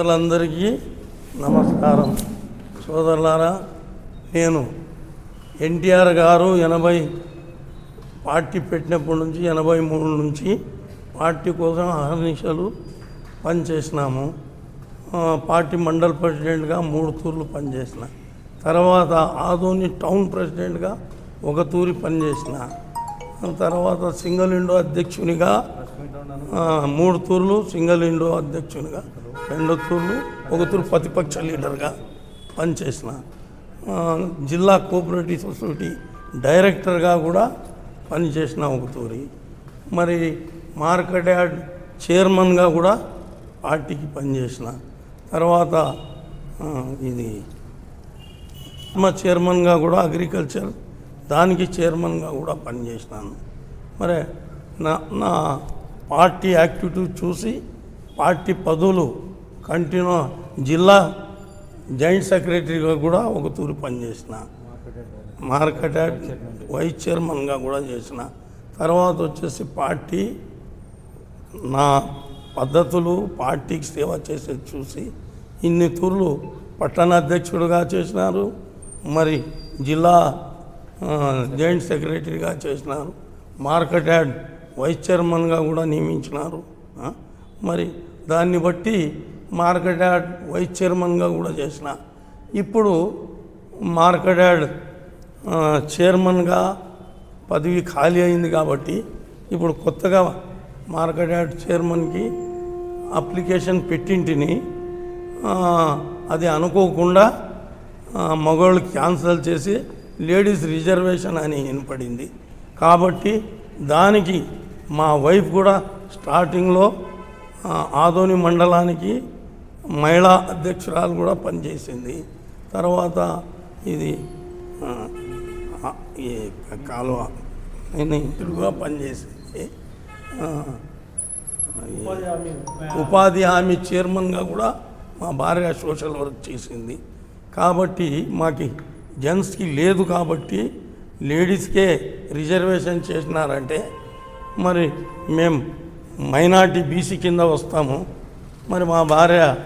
సోదరులందరికీ నమస్కారం. సోదరులారా నేను ఎన్టీఆర్ గారు ఎనభై పార్టీ పెట్టినప్పటి నుంచి ఎనభై మూడు నుంచి పార్టీ కోసం అహర్నిశలు పనిచేసినాము. పార్టీ మండల్ ప్రెసిడెంట్గా మూడు తూర్లు పనిచేసిన. తర్వాత ఆదోని టౌన్ ప్రెసిడెంట్గా ఒక తూరి పనిచేసిన. తర్వాత సింగిల్ ఇండో అధ్యక్షునిగా మూడు తూర్లు సింగిల్ ఇండో అధ్యక్షునిగా రెండు తూర్లు ఒక తూరు ప్రతిపక్ష లీడర్గా పనిచేసిన జిల్లా కోఆపరేటివ్ సొసైటీ డైరెక్టర్గా కూడా పనిచేసిన ఒక తూరి. మరి మార్కెట్ యార్డ్ చైర్మన్గా కూడా పార్టీకి పనిచేసిన. తర్వాత ఇది మా చైర్మన్గా కూడా అగ్రికల్చర్ దానికి చైర్మన్గా కూడా పనిచేసినాను. మరి నా నా పార్టీ యాక్టివిటీ చూసి పార్టీ పదవులు కంటిన్యూ జిల్లా జాయింట్ సెక్రటరీగా కూడా ఒక తూరు పనిచేసిన. మార్కెట్ యార్డ్ వైస్ చైర్మన్గా కూడా చేసిన. తర్వాత వచ్చేసి పార్టీ నా పద్ధతులు పార్టీకి సేవ చేసేది చూసి ఇన్ని తూర్లు పట్టణ అధ్యక్షుడిగా చేసినారు. మరి జిల్లా జాయింట్ సెక్రటరీగా చేసినారు. మార్కెట్ యార్డ్ వైస్ చైర్మన్గా కూడా నియమించినారు. మరి దాన్ని బట్టి మార్కెట్ యార్డ్ వైస్ చైర్మన్గా కూడా చేసిన. ఇప్పుడు మార్కెట్ యార్డ్ చైర్మన్గా పదవి ఖాళీ అయింది కాబట్టి ఇప్పుడు కొత్తగా మార్కెట్ యార్డ్ చైర్మన్కి అప్లికేషన్ పెట్టింటిని అది అనుకోకుండా మగవాళ్ళు క్యాన్సల్ చేసి లేడీస్ రిజర్వేషన్ అని వినపడింది. కాబట్టి దానికి మా వైఫ్ కూడా స్టార్టింగ్లో ఆదోని మండలానికి మహిళా అధ్యక్షురాలు కూడా పనిచేసింది. తర్వాత ఇది ఈ కాలువ నేను ఇంటర్వ్యూగా పనిచేసింది. ఉపాధి హామీ. చైర్మన్గా కూడా మా భార్య సోషల్ వర్క్ చేసింది. కాబట్టి మాకు జెంట్స్కి లేదు కాబట్టి లేడీస్కే రిజర్వేషన్ చేసినారంటే మరి మేము మైనార్టీ బీసీ కింద వస్తాము. మరి మా భార్య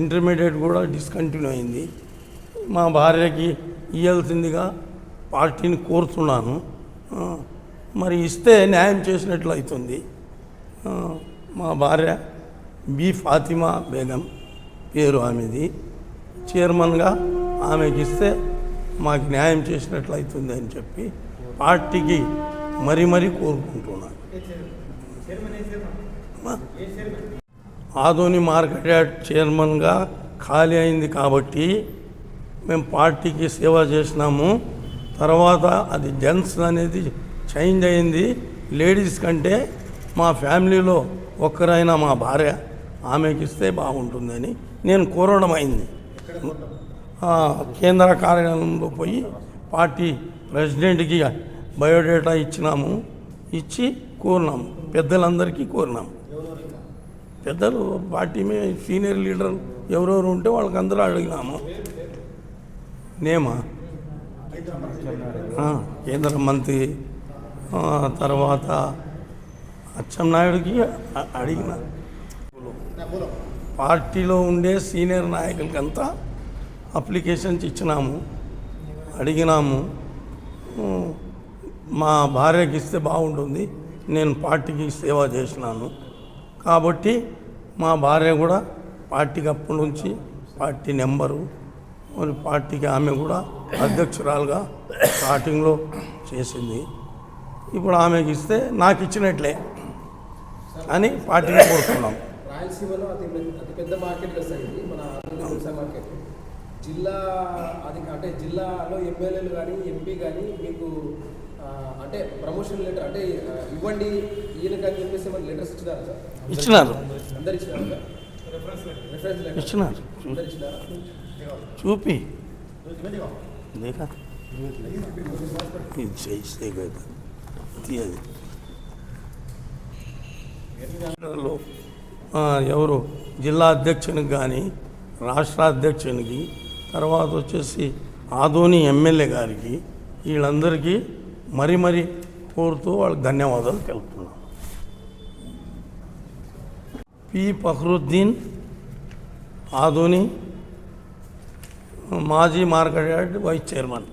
ఇంటర్మీడియట్ కూడా డిస్కంటిన్యూ అయింది. మా భార్యకి ఇవ్వాల్సిందిగా పార్టీని కోరుతున్నాను. మరి ఇస్తే న్యాయం చేసినట్లు అవుతుంది. మా భార్య బి ఫాతిమా బేగం పేరు ఆమెది. చైర్మన్గా ఆమెకి ఇస్తే మాకు న్యాయం చేసినట్లు అవుతుంది అని చెప్పి పార్టీకి మరీ మరీ కోరుకుంటున్నాను. ఆధోని మార్కెట్ యార్డ్ చైర్మన్గా ఖాళీ అయింది కాబట్టి మేము పార్టీకి సేవ చేసినాము. తర్వాత అది జెంట్స్ అనేది చేంజ్ అయింది. లేడీస్ కంటే మా ఫ్యామిలీలో ఒక్కరైనా మా భార్య ఆమెకి ఇస్తే బాగుంటుందని నేను కోరడం అయింది. కేంద్ర కార్యాలయంలో పోయి పార్టీ ప్రెసిడెంట్కి బయోడేటా ఇచ్చినాము. ఇచ్చి కోరినాము పెద్దలందరికీ కోరినాము పెద్దలు పార్టీ మీద సీనియర్ లీడర్ ఎవరెవరు ఉంటే వాళ్ళకి అందరూ అడిగినాము. నేమా? కేంద్ర మంత్రి తర్వాత అచ్చెన్నాయుడికి అడిగిన. పార్టీలో ఉండే సీనియర్ నాయకులకంతా అప్లికేషన్స్ ఇచ్చినాము. అడిగినాము. మా భార్యకి ఇస్తే బాగుంటుంది నేను పార్టీకి సేవ చేసినాను. కాబట్టి మా భార్య కూడా పార్టీకి అప్పటి నుంచి పార్టీ నెంబరు మరి పార్టీకి ఆమె కూడా అధ్యక్షురాలుగా స్టార్టింగ్లో చేసింది. ఇప్పుడు ఆమెకి ఇస్తే నాకు ఇచ్చినట్లే అని పార్టీని కోరుతున్నాం రాయలసీమలో అతి అతి పెద్ద మార్కెట్ మన మార్కెట్ జిల్లా అది అంటే జిల్లాలో ఎమ్మెల్యేలు కానీ ఎంపీ కానీ మీకు అంటే ప్రమోషన్ లెటర్ అంటే ఇవ్వండి ఈయనకి అని చెప్పేసి మన లెటర్స్ ఇచ్చినారా సార్? ఇచ్చినారు. అందరు ఇచ్చినారా సార్? రెఫరెన్స్ లెటర్ ఇచ్చినారు. చూపి. देखा లో, ఆ, ఎవరు? జిల్లా అధ్యక్షునికి కానీ రాష్ట్ర అధ్యక్షునికి తర్వాత వచ్చేసి ఆదోని ఎమ్మెల్యే గారికి వీళ్ళందరికీ మరీ మరీ కోరుతూ వాళ్ళకి ధన్యవాదాలు తెలుపుతున్నాను పి ఫహ్రుద్దీన్ ఆదోని మాజీ మార్కెట్ యార్డ్ వైస్ చైర్మన్